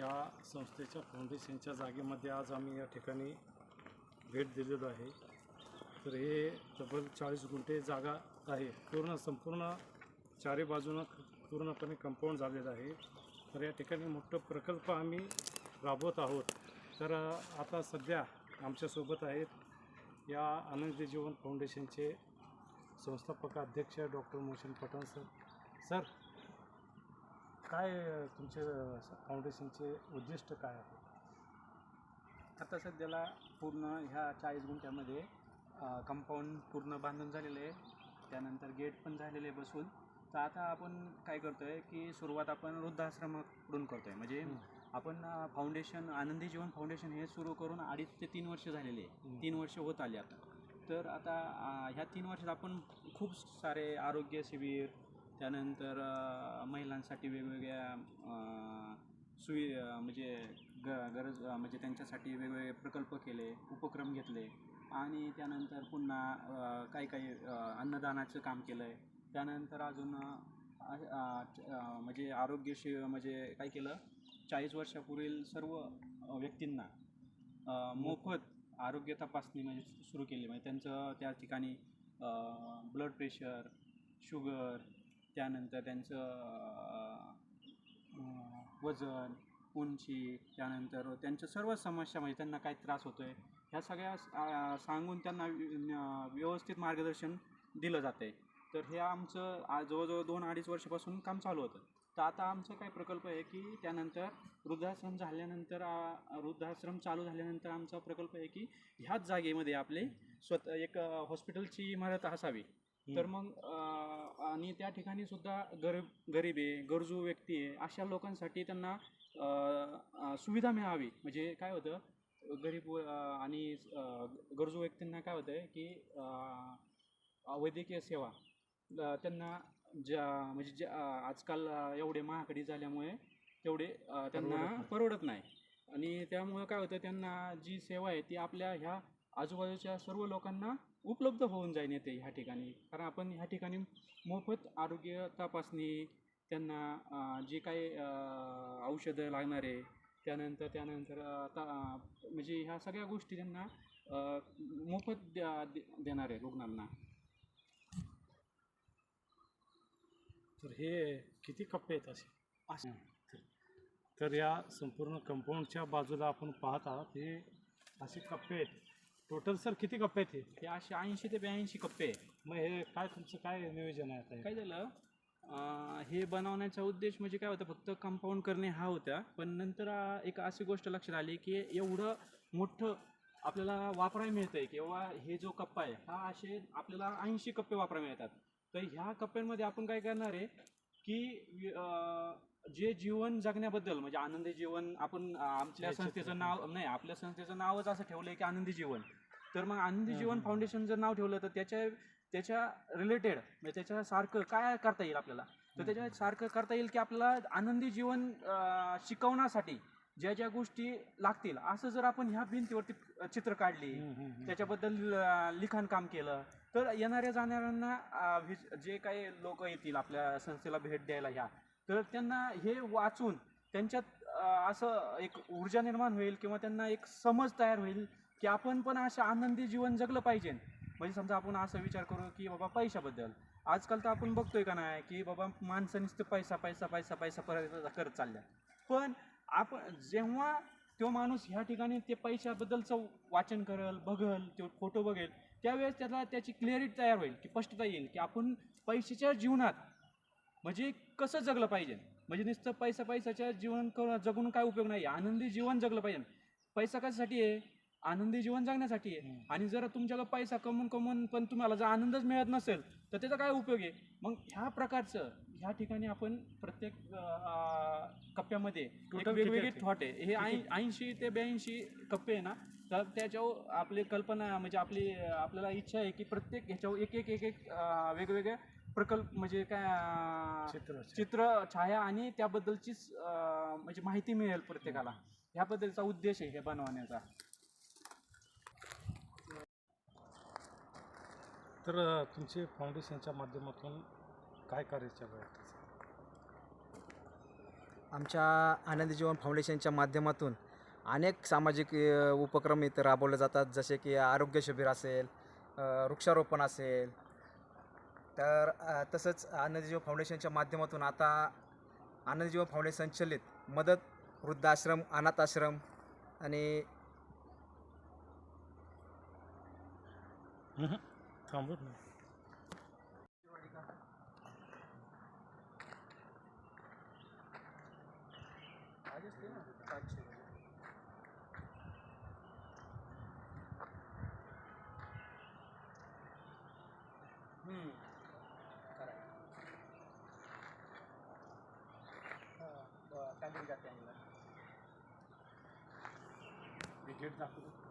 या संस्थेच्या फाउंडेशनच्या जागेमध्ये आज आम्ही या ठिकाणी भेट दिलेलो आहे. तर हे तब्बल चाळीस गुंठे जागा आहे. पूर्ण संपूर्ण चारी बाजूनं पूर्णपणे कंपाऊंड झालेलं आहे. तर या ठिकाणी मोठं प्रकल्प आम्ही राबवत आहोत. तर आता सध्या आमच्यासोबत आहेत या आनंदी जीवन फाउंडेशनचे संस्थापक अध्यक्ष doctor Mohsin Pathan sir. Sir काय तुमचे फाउंडेशनचे उद्दिष्ट काय आहे आता सध्याला पूर्ण ह्या चाळीस गुंठ्यामध्ये कंपाऊंड पूर्ण बांधून झालेलं आहे. त्यानंतर गेट पण झालेले आहे बसून. तर आता आपण काय करतो आहे की सुरुवात आपण वृद्धाश्रमाकडून करतो आहे म्हणजे. आपण फाउंडेशन आनंदी जीवन फाउंडेशन हे सुरू करून अडीच ते तीन वर्ष झालेले आहे. तीन वर्ष होत आली आता. तर आता ह्या तीन वर्षात आपण खूप सारे आरोग्य शिबिर त्यानंतर महिलांसाठी वेगवेगळ्या सुवि म्हणजे ग गरज म्हणजे त्यांच्यासाठी वेगवेगळे प्रकल्प केले उपक्रम घेतले आणि त्यानंतर पुन्हा काही काही अन्नदानाचं काम केलं आहे त्यानंतर अजून म्हणजे आरोग्यशी म्हणजे काय केलं चाळीस वर्षापूर्वील सर्व व्यक्तींना मोफत आरोग्य तपासणी म्हणजे सुरू केली. म्हणजे त्यांचं त्या ठिकाणी ब्लड प्रेशर शुगर त्यानंतर त्यांचं वजन उंची त्यानंतर त्यांच्या सर्व समस्या म्हणजे त्यांना काय त्रास होतो आहे ह्या सगळ्या सांगून त्यांना व्यवस्थित मार्गदर्शन दिलं जातं आहे तर हे आमचं जवळजवळ दोन अडीच वर्षापासून काम चालू होतं. तर आता आमचं काय प्रकल्प आहे की त्यानंतर वृद्धाश्रम झाल्यानंतर वृद्धाश्रम चालू झाल्यानंतर आमचा प्रकल्प आहे की ह्याच जागेमध्ये आपले स्वतः एक हॉस्पिटलची इमारत असावी. तर मग आणि त्या ठिकाणी सुद्धा गरीब गरीब आहे गरजू व्यक्ती आहे अशा लोकांसाठी त्यांना सुविधा मिळावी. म्हणजे काय होतं गरीब आणि गरजू व्यक्तींना काय होतं की वैद्यकीय सेवा त्यांना ज्या म्हणजे ज्या आजकाल एवढे महागडी झाल्यामुळे तेवढे त्यांना. परवडत नाही. आणि त्यामुळं काय होतं त्यांना जी सेवा आहे ती आपल्या ह्या आजूबाजूच्या सर्व लोकांना उपलब्ध होऊन जाईन येते ह्या ठिकाणी. कारण आपण ह्या ठिकाणी मोफत आरोग्य तपासणी त्यांना जे काही औषधं लागणार आहे त्यानंतर त्यानंतर ता म्हणजे ह्या सगळ्या गोष्टी त्यांना मोफत द्या दे- देणार आहे रुग्णांना. तर हे किती कप्पे आहेत असे? असं. तर या संपूर्ण कंपाऊंडच्या बाजूला आपण पाहत आहात हे असे कप्पे आहेत. टोटल सर किती कप्पे आहेत हे? हे असे ऐंशी ते ब्याऐंशी कप्पे आहे मग हे काय तुमचं काय नियोजन आहे आता हे? काय झालं? अं, हे बनवण्याचा उद्देश म्हणजे काय होतं फक्त कंपाऊंड करणे हा होता. पण नंतर अं, एक अशी गोष्ट लक्षात आली की एवढं मोठं आपल्याला वापरायला मिळतं आहे किंवा हे जो कप्पा आहे हा असे आपल्याला ऐंशी कप्पे वापरायला मिळतात. तर ह्या कप्प्यांमध्ये आपण काय करणार आहे की वि- अं, जे जीवन जगण्याबद्दल म्हणजे आनंदी जीवन आपण अं, आमच्या चित्र. संस्थेचं नाव नाही आपल्या संस्थेचं नावच असं ठेवलं आहे की आनंदी जीवन तर मग आनंदी जीवन. फाउंडेशन जर नाव ठेवलं तर त्याच्या त्याच्या रिलेटेड म्हणजे त्याच्यासारखं काय करता येईल आपल्याला तर त्याच्या. सारखं करता येईल की आपल्याला आनंदी जीवन अं, शिकवण्यासाठी ज्या ज्या गोष्टी लागतील असं जर आपण ह्या भिंतीवरती चित्र काढली. त्याच्याबद्दल अं, लिखाण काम केलं तर येणाऱ्या जाणाऱ्यांना अं, व्हिज- जे काही लोक येतील आपल्या संस्थेला भेट द्यायला ह्या तर त्यांना हे वाचून त्यांच्यात असं एक ऊर्जा निर्माण होईल किंवा त्यांना एक समज तयार होईल की आपण पण असं आनंदी जीवन जगलं पाहिजे. म्हणजे समजा आपण असा विचार करू की बाबा पैशाबद्दल. आजकाल तर आपण बघतोय का नाही की बाबा माणसं नुसतं पैसा पैसा पैसा पैसा परत करत चालल्या. पण आपण जेव्हा तो माणूस ह्या ठिकाणी ते पैशाबद्दलचं वाचन करेल बघल तो फोटो बघेल त्यावेळेस त्याला त्याची क्लिअरिटी तयार होईल की स्पष्टता येईल की आपण पैशाच्या जीवनात म्हणजे कसं जगलं पाहिजे? म्हणजे नुसतं पैसा पैशाच्या जीवन जगून काय उपयोग नाही. आनंदी जीवन जगलं पाहिजे. पैसा कशासाठी आहे? आनंदी जीवन जगण्यासाठी आहे. आणि जर तुमच्याकडे पैसा कमवून कमवून पण तुम्हाला जर आनंदच मिळत नसेल तर त्याचा काय उपयोग आहे? मग ह्या प्रकारचं ह्या ठिकाणी आपण प्रत्येक कप्प्यामध्ये वेगवेगळे? थॉट आहे. हे ऐं- ऐंशी ते ब्याऐंशी कप्पे आहे ना तर त्याच्यावर आपली कल्पना म्हणजे आपली आपल्याला इच्छा आहे की प्रत्येक ह्याच्यावर एक एक एक एक अं, वेगवेगळे प्रकल्प म्हणजे काय चित्र चित्र छाया आणि त्याबद्दलचीच अं, म्हणजे माहिती मिळेल प्रत्येकाला. ह्याबद्दलचा उद्देश आहे हे बनवण्याचा. तर तुमचे फाउंडेशनच्या माध्यमातून काय कार्य चालू आहे? आमच्या आनंदी जीवन फाउंडेशनच्या माध्यमातून अनेक सामाजिक उपक्रम इथं राबवले जातात. जसे की आरोग्य शिबिर असेल वृक्षारोपण असेल तर तसंच आनंदी जीवन फाउंडेशनच्या माध्यमातून आता आनंदी जीवन फाउंडेशन संचलित मदत वृद्धाश्रम अनाथ आश्रम आणि थांबत नाही गेट दाखवतो